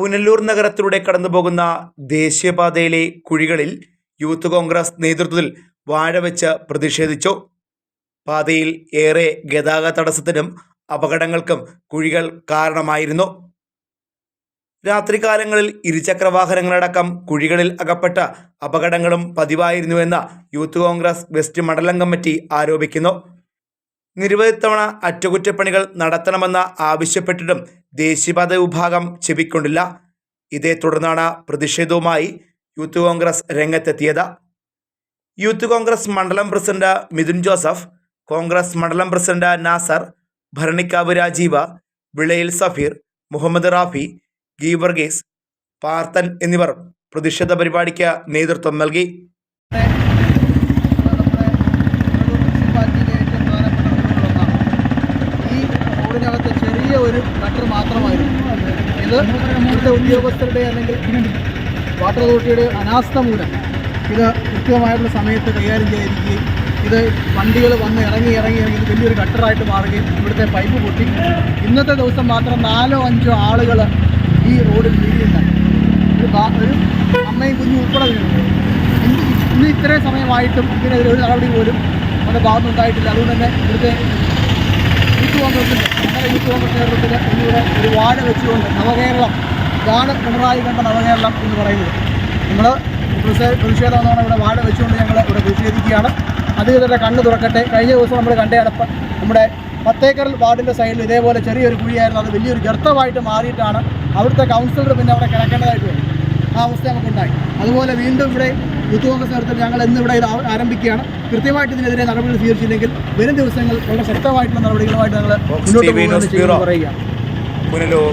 പുനലൂർ നഗരത്തിലൂടെ കടന്നുപോകുന്ന ദേശീയപാതയിലെ കുഴികളിൽ യൂത്ത് കോൺഗ്രസ് നേതൃത്വത്തിൽ വാഴവെച്ച് പ്രതിഷേധിച്ചു. പാതയിൽ ഏറെ ഗതാഗത തടസ്സത്തിനും അപകടങ്ങൾക്കും കുഴികൾ കാരണമായിരുന്നു. രാത്രികാലങ്ങളിൽ ഇരുചക്രവാഹനങ്ങളടക്കം കുഴികളിൽ അകപ്പെട്ട അപകടങ്ങളും പതിവായിരുന്നുവെന്ന് യൂത്ത് കോൺഗ്രസ് വെസ്റ്റ് മണ്ഡലം കമ്മിറ്റി ആരോപിക്കുന്നു. നിരവധി തവണ അറ്റകുറ്റപ്പണികൾ നടത്തണമെന്ന് ആവശ്യപ്പെട്ടിട്ടും ദേശീയപാത വിഭാഗം ചെവിക്കൊണ്ടില്ല. ഇതേ തുടർന്നാണ് പ്രതിഷേധവുമായി യൂത്ത് കോൺഗ്രസ് രംഗത്തെത്തിയത്. യൂത്ത് കോൺഗ്രസ് മണ്ഡലം പ്രസിഡന്റ് മിഥുൻ ജോസഫ് കോൺഗ്രസ് മണ്ഡലം പ്രസിഡന്റ് നാസർ ഭരണിക്കാവ് രാജീവ വിളയിൽ സഫീർ മുഹമ്മദ് റാഫി ഗീവർഗീസ് പാർത്തൻ എന്നിവർ പ്രതിഷേധ പരിപാടിക്ക് നേതൃത്വം നൽകി. ഒരു ഗട്ടർ മാത്രമായിരുന്നു. ഇത് ഇവിടുത്തെ ഉദ്യോഗസ്ഥരുടെ അല്ലെങ്കിൽ വാട്ടർ അതോറിറ്റിയുടെ അനാസ്ഥ മൂലം ഇത് കൃത്യമായിട്ടുള്ള സമയത്ത് കൈകാര്യം ചെയ്യാതിരിക്കുകയും ഇത് വണ്ടികൾ വന്ന് ഇറങ്ങി ഇറങ്ങി ഇത് വലിയൊരു ഗട്ടറായിട്ട് മാറുകയും ഇവിടുത്തെ പൈപ്പ് പൊട്ടി. ഇന്നത്തെ ദിവസം മാത്രം നാലോ അഞ്ചോ ആളുകൾ ഈ റോഡിൽ വീഴുന്നുണ്ടായി ഒരു അമ്മയും കുഞ്ഞും ഉൾപ്പെടെ വീഴുന്നു ഇന്ന് ഇത്രയും സമയമായിട്ടും ഇതിനെതിരെ ഒരു നടപടി പോലും നമ്മുടെ ഭാഗത്തുനിന്നുണ്ടായിട്ടില്ല അതുകൊണ്ട് തന്നെ ഇവിടുത്തെ കോൺഗ്രസിന്റെ നമ്മുടെ കിലോമീറ്റർ നേതൃത്വത്തിൽ ഇന്നിവിടെ ഒരു വാട് വെച്ചുകൊണ്ട് നവകേരളം ഇതാണ് പിണറായി കണ്ട നവകേരളം എന്ന് പറയുന്നത്. നമ്മൾ പ്രതിഷേധം എന്നാണ് ഇവിടെ വാട് വെച്ചുകൊണ്ട് ഞങ്ങൾ ഇവിടെ പ്രതിഷേധിക്കുകയാണ്. അധികൃതരുടെ കണ്ണ് തുറക്കട്ടെ. കഴിഞ്ഞ ദിവസം നമ്മൾ കണ്ടതാണ് നമ്മുടെ പത്തേക്കർ വാർഡിന്റെ സൈഡിൽ ഇതേപോലെ ചെറിയൊരു കുഴിയായിരുന്നു. അത് വലിയൊരു ഗർത്തമായിട്ട് മാറിയിട്ടാണ് അവിടുത്തെ കൗൺസിലർ പിന്നെ അവിടെ കിടക്കേണ്ടതായിട്ട് ആ അവസ്ഥ നമുക്കുണ്ടായി. അതുപോലെ വീണ്ടും ഇവിടെ യൂത്ത് കോൺഗ്രസ് നേതൃത്വത്തിൽ ഞങ്ങൾ ഇന്ന് ഇവിടെ ഇത് ആരംഭിക്കുകയാണ്. കൃത്യമായിട്ട് ഇതിനെതിരെ നടപടികൾ സ്വീകരിച്ചില്ലെങ്കിൽ വരും ദിവസങ്ങൾ വളരെ ശക്തമായിട്ടുള്ള നടപടികളുമായിട്ട് ഞങ്ങൾ മുന്നോട്ട് പോകുമെന്ന് പറയുകയാണ്. പുനലൂർ.